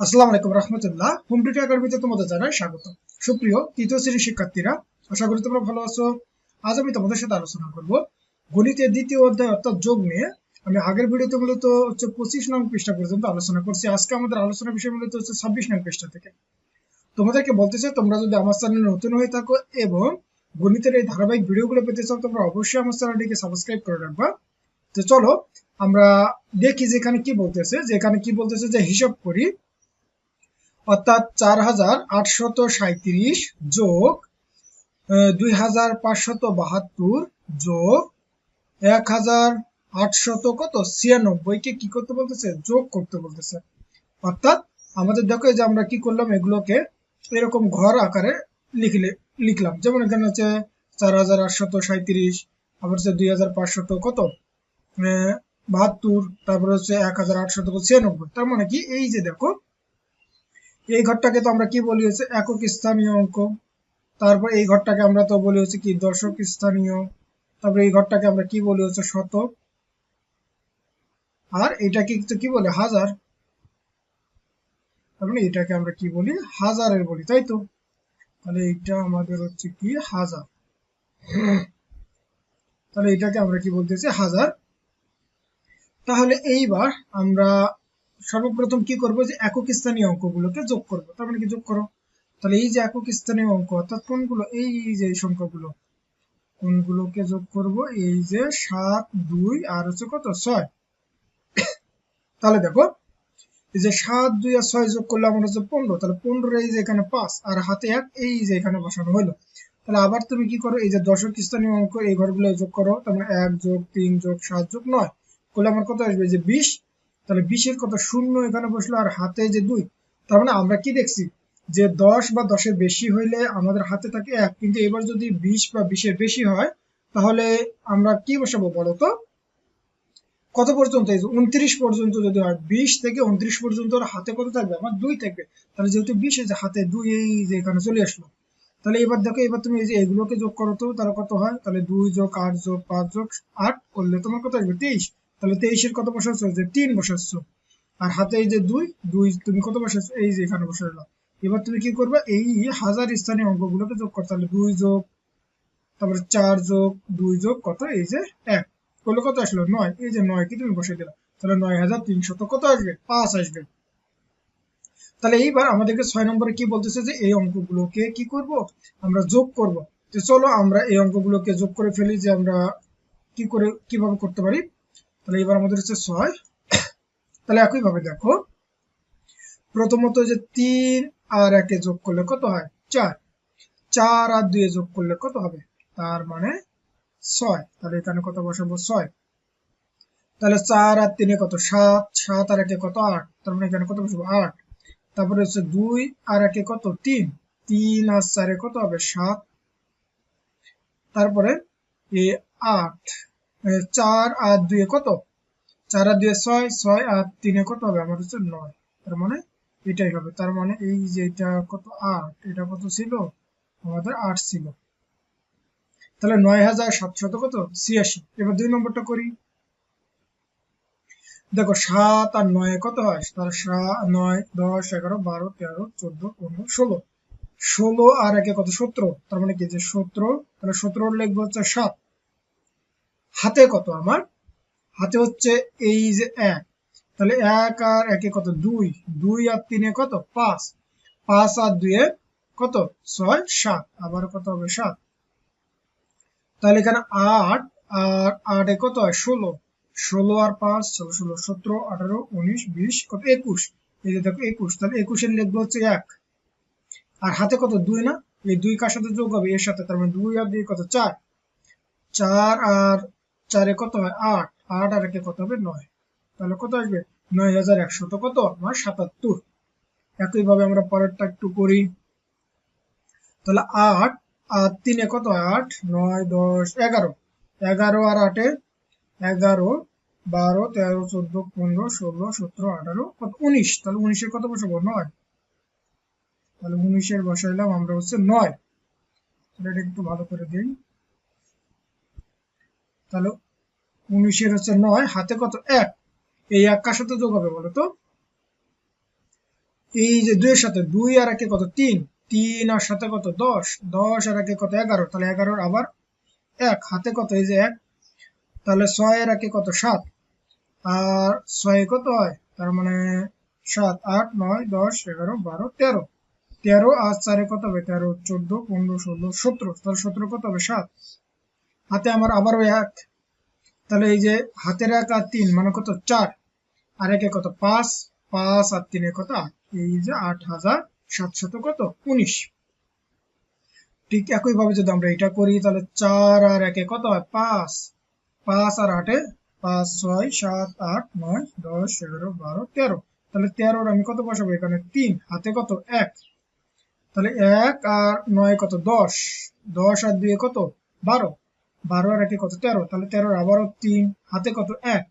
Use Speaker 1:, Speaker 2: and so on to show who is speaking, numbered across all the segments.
Speaker 1: আসসালামু আলাইকুম রহমতুল্লাহ। Home tutor একাডেমিতে তোমাদের জানাই স্বাগত। সুপ্রিয় তৃতীয় শ্রেণির শিক্ষার্থীরা, আশা করি তোমরা ভালো আছো। আজ আমি তোমাদের সাথে আলোচনা করব গণিতের দ্বিতীয় অধ্যায় অর্থাৎ যোগ নিয়ে। আমি আগের ভিডিওতে মূলত হচ্ছে পঁচিশ নং পৃষ্ঠা পর্যন্ত আলোচনা করছি। আজকে আমাদের আলোচনা বিষয় মূলত হচ্ছে ছাব্বিশ নং পৃষ্ঠা থেকে। তোমাদেরকে বলতে চাই, তোমরা যদি আমার চ্যানেলে নতুন হয়ে থাকো এবং গণিতের এই ধারাবাহিক ভিডিওগুলো পেতে চাও, তোমরা অবশ্যই আমার চ্যানেলটিকে সাবস্ক্রাইব করে রাখবা। তো চলো, আমরা দেখি যে এখানে কি বলতেছে, যে এখানে কি বলতেছে যে হিসাব করি। অর্থাৎ চার হাজার আটশত সাঁত্রিশ যোগ দুই হাজার পাঁচশত বাহাত্তর যোগ, এক হাজার আটশত কত? ছিয়ানব্বই কে করতে বলতেছে? যোগ করতে বলতেছে। অর্থাৎ আমাদের দেখো যে আমরা কি করলাম? এগুলোকে এরকম ঘর আকারে লিখলে, লিখলাম। যেমন এখানে হচ্ছে চার হাজার আটশত সাঁত্রিশ আবার হচ্ছে দুই হাজার পাঁচশত কত? বাহাত্তর, তারপরে হচ্ছে এক হাজার আটশত ছিয়ানব্বই। তার মানে কি? এই যে দেখো এই ঘরটাকে তো আমরা কি বলি হচ্ছে? একক স্থানীয় অঙ্ক। তারপর এই ঘরটাকে আমরা তো বলি হচ্ছে কি? দশক স্থানীয়। তারপর এই ঘরটাকে আমরা কি বলি হচ্ছে? শতক। আর এটাকে তো কি বলে? হাজার। তার মানে এটাকে আমরা কি বলি? হাজারের বলি, তাই তো? তাহলে এটা আমাদের হচ্ছে কি? হাজার। তাহলে এটাকে আমরা কি বলতেছি হাজার। তাহলে এইবার আমরা সর্বপ্রথম কি করব যে একক স্থানীয় অঙ্কগুলোকে যোগ করব। তার মানে কি যোগ করো? তাহলে এই যে একক স্থানীয় অঙ্ক, অর্থাৎ কোনগুলো? এই যে সংখ্যাগুলো, কোনগুলোকে যোগ করব? এই যে সাত, দুই আর হচ্ছে কত? ছয়। তাহলে দেখো, এই যে সাত, দুই আর ছয় যোগ করলে আমার হচ্ছে পনেরো। তাহলে পনেরো এই যে এখানে পাঁচ আর হাতে এক, এই যে এখানে বসানো হলো তাহলে আবার তুমি কি করো? এই যে দশক স্থানীয় অঙ্ক, এই ঘরগুলো যোগ করো। তার মানে এক যোগ তিন যোগ সাত যোগ নয়। করলে আমার কত আসবে? যে বিশ। তাহলে বিশের কত শূন্য এখানে বসল আর হাতে যে দুই, তার মানে আমরা কি দেখছি? যে দশ বা দশের বেশি হইলে আমাদের হাতে থাকে এক, কিন্তু এবার যদি বিশ বা বিশের বেশি হয়, তাহলে আমরা কি বসাবো বলো তো কত পর্যন্ত? উনত্রিশ পর্যন্ত যদি হয়, বিশ থেকে উনত্রিশ পর্যন্ত হাতে কত থাকবে? আমার দুই থাকবে। তাহলে যেহেতু বিশ যে হাতে দুই, এই যে এখানে চলে আসলো। তাহলে এবার দেখো, এবার তুমি এই যে এগুলোকে যোগ করো তো, তাহলে কত হয়? তাহলে দুই যোগ আট যোগ পাঁচ যোগ আট করলে তোমার কত আসবে? তেইশ। তাহলে তেইশের কত বসাচ্ছ যে তিন বসে বসাচ্ছ আর হাতে এই যে দুই দুই তুমি কত বসে বসাচ্ছ এই যে এখানে বসাইলো এবার তুমি কি করবে? এই হাজার স্থানীয় অঙ্কগুলোকে যোগ করতে তাহলে দুই যোগ, তারপরে চার যোগ, দুই যোগ, কত? এই যে এক। করলে কত আসলো? নয়। এই যে নয় কি তুমি বসে দিলা। তাহলে নয় হাজার তিনশত কত আসবে? পাঁচ আসবে। তাহলে এইবার আমাদেরকে ছয় নম্বরে কি বলতেছে যে এই অঙ্কগুলোকে কি করব? আমরা যোগ করব। তো চলো আমরা এই অঙ্কগুলোকে যোগ করে ফেলি যে আমরা কি করে, কীভাবে করতে পারি? তাহলে এবার আমাদের হচ্ছে ছয়। তাহলে একই একইভাবে দেখো। প্রথমত যে তিন আর একে যোগ করলে কত হয়? চার। চার আর দুয়ে যোগ করলে কত হবে? তার মানে ছয়। তাহলে এখানে কত বসাবো? ছয়। তাহলে চার আর তিনে কত? সাত। সাত আর একে কত? আট। তার মানে এখানে কত বসবো? আট। তারপরে হচ্ছে দুই আর একে কত? তিন। তিন আর চারে কত হবে? সাত। তারপরে এই আট। এ, চার আর দুয়ে কত? চার আর দুয়ে ছয় ছয় আর তিনে কত হবে? আমার হচ্ছে নয়। তার মানে এটাই হবে। তার মানে এই যে এটা কত? আট। এটা কত ছিল? আমাদের আট ছিল। তাহলে নয় হাজার সাতশত কত? ছিয়াশি। এবার দুই নম্বরটা করি। দেখো, সাত আর নয় কত হয়? তাহলে সা- নয়, দশ, এগারো, বারো, তেরো, চোদ্দ, পনেরো, ষোলো। ষোলো আর একে কত? সতেরো। তার মানে কি? যে সতেরো, তাহলে সতেরো লিখব হচ্ছে সাত। হাতে কত আমার? হাতে হচ্ছে এই যে এক। তাহলে এক আর একে কত? দুই। দুই আর তিনে কত? পাঁচ। পাঁচ আর দুয়ে কত? ছয়, সাত। আবার কত হবে? সাত। তাহলে এখানে আট আর আটে কত হয়? ষোলো। ষোলো আর পাঁচ, ষোলো ষোলো, সতেরো, আঠারো, উনিশ, বিশ, কত? একুশ। এই যে দেখো, একুশ। তাহলে একুশের লিখব হচ্ছে এক। আর হাতে কত? দুই না? এই দুই কার সাথে যোগ হবে? এর সাথে। তার মানে দুই আর দুই কত? চার। চার আর চারে কত হয়? আট। আট আর একে কত হবে? নয়। তাহলে কত আসবে? নয় হাজার একশত কত? আমার সাতাত্তর। একইভাবে আমরা পরেরটা একটু করি। তাহলে আট আর তিনে কত আট, নয়, দশ, এগারো। এগারো আর আটে? এগারো, বারো, তেরো, চোদ্দ, পনেরো, ষোলো, সতেরো, আঠারো, কত? উনিশ। তাহলে উনিশের কত বসাবো? নয়। তাহলে উনিশের বসাইলাম আমরা হচ্ছে নয়। এটা একটু ভালো করে দিই। তাহলে উনিশের হচ্ছে নয়, হাতে কত? এক। এই এক কার সাথে যোগ হবে বলো তো? এই যে দুইয়ের সাথে, দুই আর একে কত? তিন। তিন আর সাথে কত? দশ। দশ আর একে কত? এগারো। তাহলে এগারোর আবার এক। হাতে কত? এই যে এক। তাহলে ছয় এর একে কত? সাত। আর ছয় কত হয়? তার মানে সাত, আট, নয়, দশ, এগারো, বারো, তেরো। তেরো আর চারে কত হবে? তেরো, চোদ্দ, পনেরো, ষোলো, সতেরো। তাহলে সতেরো কত হবে? সাত। হাতে আমার আবারও এক। তাহলে এই যে হাতের এক আর তিন মানে কত চার। আর একে কত? পাঁচ। পাঁচ আর তিনে কত? এই যে আট হাজার সাতশত কত? উনিশ। ঠিক একই ভাবে যদি আমরা এটা করি, তাহলে চার আর একে কত হয়? পাঁচ। পাঁচ আর আটে? পাঁচ, ছয়, সাত, আট, নয়, দশ, এগারো, বারো, তেরো। তাহলে তেরোর আমি কত বসাবো? এখানে তিন। হাতে কত? এক। তাহলে এক আর নয় কত? দশ। দশ আর দুয়ে কত? বারো। বারো আর একে কত? তেরো। তাহলে তেরোর আবারও তিন। হাতে কত? এক।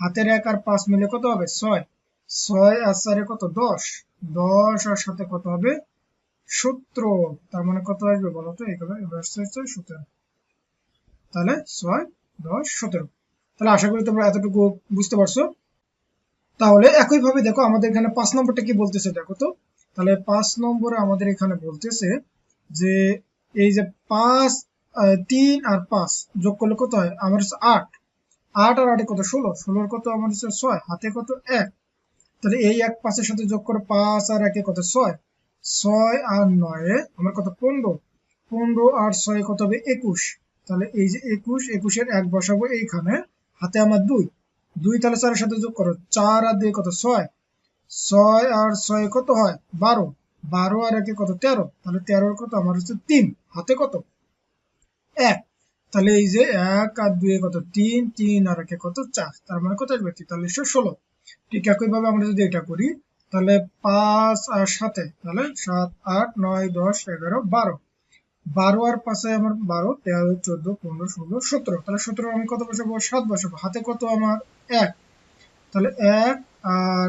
Speaker 1: হাতের এক আর পাঁচ মিলে কত হবে? ছয়। ছয় আর চারে কত? দশ। দশ আর সাথে কত হবে? সতেরো তার মানে কত আসবে বলো তো? হচ্ছে সতেরো। তাহলে ছয়, দশ, সতেরো। তাহলে আশা করি তোমরা এতটুকু বুঝতে পারছ। তাহলে একইভাবে দেখো আমাদের এখানে পাঁচ নম্বরটা কি বলতেছে দেখো তো? তাহলে পাঁচ নম্বরে আমাদের এখানে বলতেছে যে এই যে পাঁচ তিন আর পাঁচ যোগ করলে কত হয়? আমার হচ্ছে আট। আট আর আটে কত? ষোলো। ষোলোর কত? আমার হচ্ছে ছয়। হাতে কত? এক। তাহলে এই এক পাঁচের সাথে যোগ করে পাঁচ আর একে কত? ছয়। ছয় আর নয়ে আমার কত? পনেরো। পনেরো আর ছয় কত হবে? একুশ। তাহলে এই যে একুশ, একুশের এক বসাবো এইখানে। হাতে আমার দুই। দুই তাহলে চারের সাথে যোগ করো। চার আর দুই কত? ছয়। ছয় আর ছয় কত হয়? বারো। বারো আর একে কত? তেরো। তাহলে তেরোর কত? আমার হচ্ছে তিন। হাতে কত? এক। তাহলে এই যে এক আর দুই কত? তিন তিন আর একে কত? চার। তার মানে কত আসবে? তেতাল্লিশশো ষোলো। ঠিক একইভাবে আমরা যদি এটা করি, তাহলে পাঁচ আর সাথে তাহলে সাত, আট, নয়, দশ, এগারো, বারো। বারো আর পাঁচে আমার বারো, তেরো, চোদ্দ, পনেরো, ষোলো, সতেরো। তাহলে সতেরো আমি কত বসাবো? সাত বসাবো। হাতে কত? আমার এক। তাহলে এক আর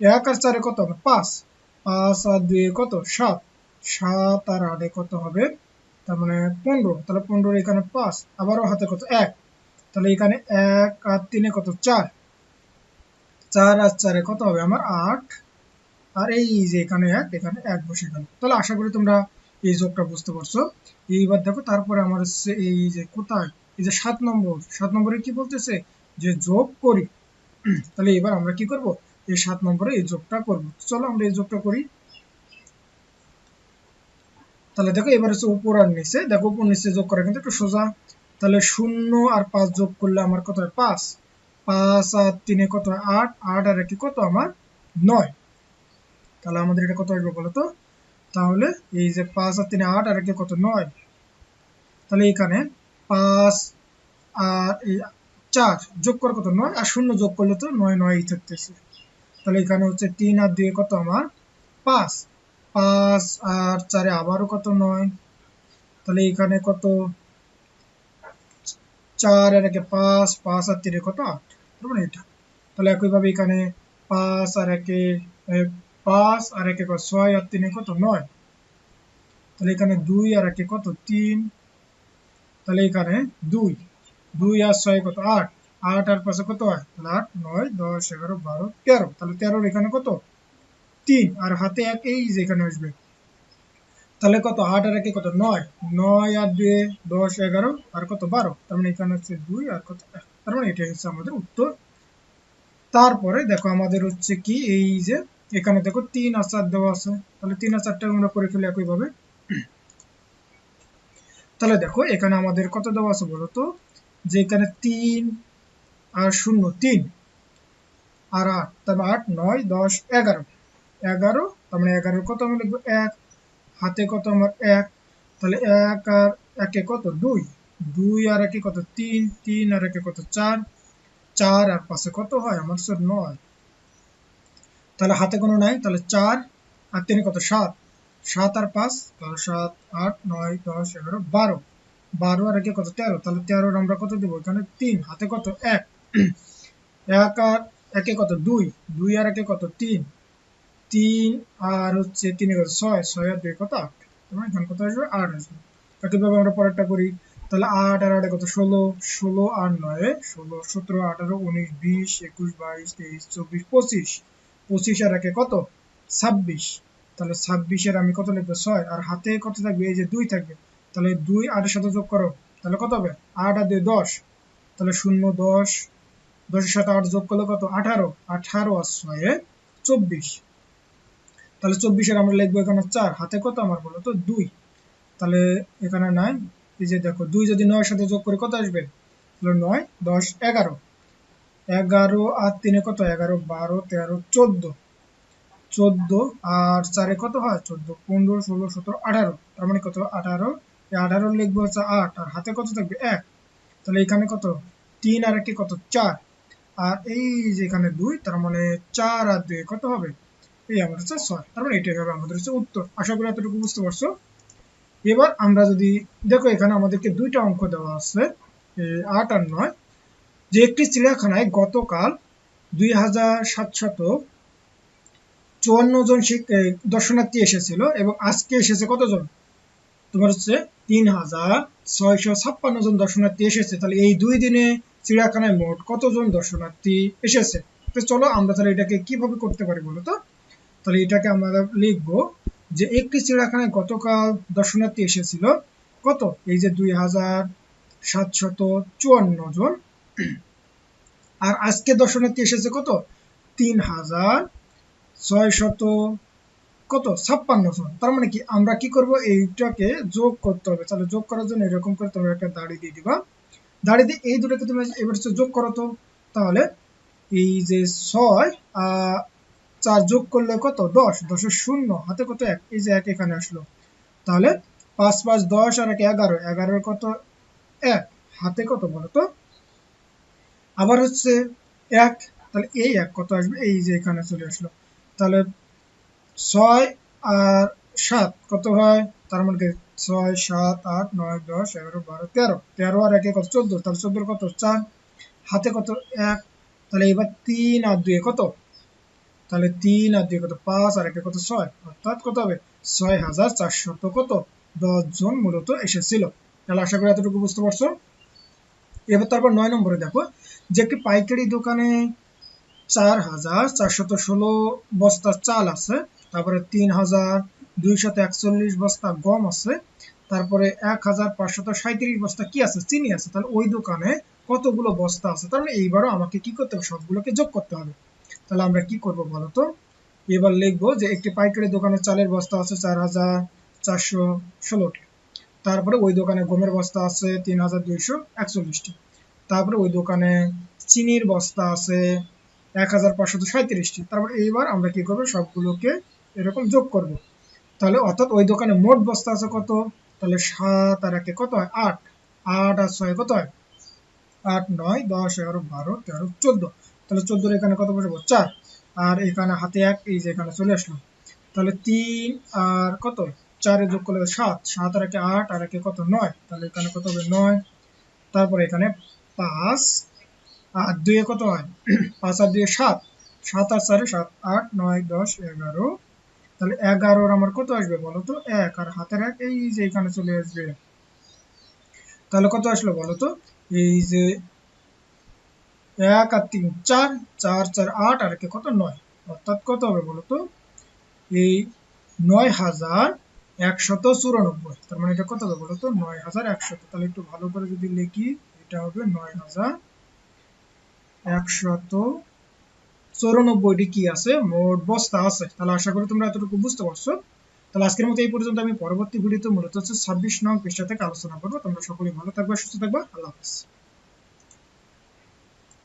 Speaker 1: এক আর চারে কত? হবে পাঁচ। পাঁচ আর দুই কত? সাত। সাত আর আটে কত হবে? তার মানে পনেরো, তাহলে পনেরো এখানে পাঁচ, আবারও হাতে কত? এক। তাহলে এখানে এক আর তিনে কত? চার। চার আর চারে কত হবে? আমার আট। আর এই যে এখানে এক এখানে এক বসে গেল। তাহলে আশা করি তোমরা এই যোগটা বুঝতে পারছ। এইবার দেখো, তারপরে আমার হচ্ছে এই যে কোথায়? এই যে সাত নম্বর। সাত নম্বরে কি বলতেছে? যে যোগ করি। তাহলে এবার আমরা কি করব? এই সাত নম্বরে এই যোগটা করব। চলো আমরা এই যোগটা করি। তাহলে দেখো, এবার হচ্ছে উপর আর নিচে। দেখো, উপর নিচে যোগ করা কিন্তু একটু সোজা। তাহলে শূন্য আর পাঁচ যোগ করলে আমার কত হয়? পাঁচ। পাঁচ আর তিনে কত হয়? আট। আট আর একে কত? আমার নয়। তাহলে আমাদের এটা কত আসবে বলতো? তাহলে এই যে পাঁচ আর তিনে আট আর একে কত? নয়। তাহলে এখানে পাঁচ আর এই চার যোগ করে কত? নয়। আর শূন্য যোগ করলে তো নয় নয়ই থাকতেছে। তাহলে এখানে হচ্ছে তিন আর দুই কত? আমার পাঁচ। পাঁচ আর চারে আবারও কত নয়? তাহলে এখানে কত? চার আর একে পাঁচ পাঁচ আর তিনে কত আট? মানে এটা। তাহলে একইভাবে এখানে পাঁচ আর একে পাঁচ আর একে কত? ছয় আর তিনে কত? নয়। তাহলে এখানে দুই আর একে কত? তিন। তাহলে এখানে দুই। দুই আর ছয় কত? আট। আট আর পাশে কত হয়? তাহলে আট, নয়, দশ, এগারো, বারো, তেরো। তাহলে তেরোর এখানে কত? তিন আর হাতে এক এই যে এখানে আসবে। তাহলে কত? আট আর একে কত? নয়। নয় আর দুই দশ, এগারো, আর কত? বারো। তার মানে এখানে হচ্ছে দুই আর কত? তার মানে এটাই হচ্ছে আমাদের উত্তর। তারপরে দেখো আমাদের হচ্ছে কি? এই যে এখানে দেখো তিন আর চার দেওয়া আছে। তাহলে তিন আর চারটা আমরা করে ফেলি একইভাবে। তাহলে দেখো এখানে আমাদের কত দেওয়া আছে বলো তো? যে এখানে তিন আর শূন্য, তিন। আর আট। তারপর আট, নয়, দশ, এগারো। এগারো, তার মানে এগারোর কত আমি লিখব? এক। হাতে কত আমার এক? তাহলে এক আর একে কত? দুই। দুই আর একে কত? তিন। তিন আর একে কত? চার। চার আর পাশে কত হয়? আমার স্যার নয়। তাহলে হাতে কোনো নাই? তাহলে চার আর তিনে কত? সাত। সাত আর পাঁচ? তাহলে সাত, আট, নয়, দশ, এগারো, বারো। বারো আর একে কত? তেরো। তাহলে তেরোর আমরা কত দেবো? এখানে তিন। হাতে কত? এক। এক আর একে কত? দুই। দুই আর একে কত? তিন। তিন আর হচ্ছে তিন কত ছয় ছয় আর দুই, কত আট? তোমার এখানে কত আসবে? আট আসবে। একইভাবে আমরা পরেরটা করি। তাহলে আট আর আটে কত? ষোলো ষোলো আর নয়, ষোলো, সতেরো, আঠারো, উনিশ, বিশ, একুশ, বাইশ, তেইশ, চব্বিশ, পঁচিশ। পঁচিশ আর একে কত? ছাব্বিশ। তাহলে ছাব্বিশের আমি কত লিখব? ছয়। আর হাতে কত থাকবে? এই যে দুই থাকবে। তাহলে দুই আটের সাথে যোগ করো। তাহলে কত হবে? আট আর দুই, দশ। তাহলে শূন্য, দশ। দশের সাথে আট যোগ করলে কত? আঠারো। আঠারো আর ছয়ে, চব্বিশ। তাহলে চব্বিশের আমরা লিখব এখানে চার। হাতে কত আমার বলো তো? দুই। তাহলে এখানে নয় এই যে দেখো, দুই যদি নয়ের সাথে যোগ করে কত আসবে? তাহলে নয়, দশ, এগারো। এগারো আর তিনে কত? এগারো, বারো, তেরো, চোদ্দ। চোদ্দ আর চারে কত হয়? চোদ্দ, পনেরো, ষোলো, সতেরো, আঠারো। তার মানে কত? আঠারো। আঠারো লিখব হচ্ছে আট। আর হাতে কত থাকবে? এক। তাহলে এখানে কত? তিন আর একটি কত? চার। আর এই যে এখানে দুই, তার মানে চার আর দুই কত হবে? এই আমার হচ্ছে ছয়। তার মানে এটাই হবে আমাদের হচ্ছে উত্তর। আশা করি এতটুকু বুঝতে পারছ। এবার আমরা যদি, দেখো এখানে আমাদেরকে দুইটা অঙ্ক দেওয়া আছে আট আর নয়। যে একটি চিড়িয়াখানায় গতকাল দুই হাজার সাতশত চুয়ান্ন জন দর্শনার্থী এসেছিল এবং আজকে এসেছে কতজন? তোমার হচ্ছে তিন হাজার ছয়শো ছাপ্পান্ন জন দর্শনার্থী এসেছে। তাহলে এই দুই দিনে চিড়িয়াখানায় মোট কতজন দর্শনার্থী এসেছে? তো চলো আমরা তাহলে এটাকে কীভাবে করতে পারি বলো তো? তাহলে এটাকে আমরা লিখব যে একটি চিড়িয়াখানায় গতকাল দর্শনার্থী এসেছিল। কত? এই যে দুই হাজার সাতশত চুয়ান্ন জন। আর আজকে দর্শনার্থী এসেছে কত? তিন হাজার ছয় শত কত? ছাপ্পান্ন জন। তার মানে কি? আমরা কি করব? এইটাকে যোগ করতে হবে। তাহলে যোগ করার জন্য এরকম করে তোমরা একটা দাড়ি দিয়ে দিবা। দাড়ি দিয়ে এই দুটোকে তুমি এবার যোগ করো তো। তাহলে এই যে ছয় চার যোগ করলে কত? দশ। দশের শূন্য। হাতে কত এক? এই যে এক এখানে আসলো। তাহলে পাঁচ পাঁচ দশ আর এক এগারো। এগারোর কত? এক। হাতে কত বলো তো? আবার হচ্ছে এক। তাহলে এই এক কত আসবে? এই যে এখানে চলে আসলো। তাহলে ছয় আর সাত কত হয়? তার মানে ছয়, সাত, আট, নয়, দশ, এগারো, বারো, তেরো। তেরো আর একে কত? চোদ্দ। তাহলে চোদ্দোর কত? চার। হাতে কত? এক। তাহলে এবার তিন আর দুই কত? তাহলে তিন আর দুই কত পাঁচ, আর একে কত ছয়? অর্থাৎ কত হবে? ছয় হাজার চারশত কত? দশ জন মূলত এসেছিল। তাহলে আশা করি এতটুকু বুঝতে পারছ? এবার তারপর নয় নম্বরে দেখো, যে একটি পাইকারি দোকানে চার হাজার চারশত ষোলো বস্তা চাল আছে, তারপরে তিন হাজার দুইশত একচল্লিশ বস্তা গম আছে, তারপরে এক হাজার পাঁচশত সাঁত্রিশ বস্তা কি আছে? চিনি আছে। তাহলে ওই দোকানে কতগুলো বস্তা আছে? তাহলে এইবারও আমাকে কি করতে হবে? সবগুলোকে যোগ করতে হবে। তাহলে আমরা কি করব বলো তো এবার লিখব যে একটি পাইকারি দোকানে চালের বস্তা আছে চার হাজার চারশো ষোলোটি। তারপরে ওই দোকানে গমের বস্তা আছে তিন হাজার দুইশো একচল্লিশটি। তারপরে ওই দোকানে চিনির বস্তা আছে এক হাজার পাঁচশত সাঁত্রিশটি তারপর এইবার আমরা কি করব? সবগুলোকে এরকম যোগ করব। তাহলে অর্থাৎ ওই দোকানে মোট বস্তা আছে কত? তাহলে সাত আর একে কত হয়? আট। আট আর ছয় কত হয়? আট, নয়, দশ, এগারো, বারো, তেরো, চোদ্দ। তাহলে চোদ্দোর এখানে কত বসবো? চার। আর এখানে হাতে এক, এই যে এখানে চলে আসলো তাহলে তিন আর কত? চারে যোগ করলে সাত। সাত আর একে আট, আর একে কত? নয়। তাহলে এখানে কত হবে? নয়। তারপরে এখানে পাঁচ। আর দুয়ে কত হয়? পাঁচ আর দুয়ে সাত। সাত আর চারে সাত। আট, নয়, দশ, এগারো। তাহলে এগারোর আমার কত আসবে বলো তো? এক। আর হাতের এক, এই যে এখানে চলে আসবে। তাহলে কত আসলো বলো তো? এই যে এক আর তিন চার চার চার আট আর একে কত? নয়। অর্থাৎ কত হবে বলো তো? এই নয় হাজার একশত চুরানব্বই। তার মানে এটা কত হবে বলো তো? নয় হাজার একশত। তাহলে একটু ভালো করে যদি লিখি, এটা হবে নয় হাজার একশত চৌরানব্বইটি কি আছে? মোট বস্তা আছে। তাহলে আশা করি তোমরা এতটুকু বুঝতে পারছ। তাহলে আজকের মতো এই পর্যন্ত আমি পরবর্তী ভিডিওতে মূলত হচ্ছে ছাব্বিশ নং পৃষ্ঠা থেকে আলোচনা করব। তোমরা সকলেই ভালো থাকবে, সুস্থ থাকবে। আল্লাহ হাফিজ।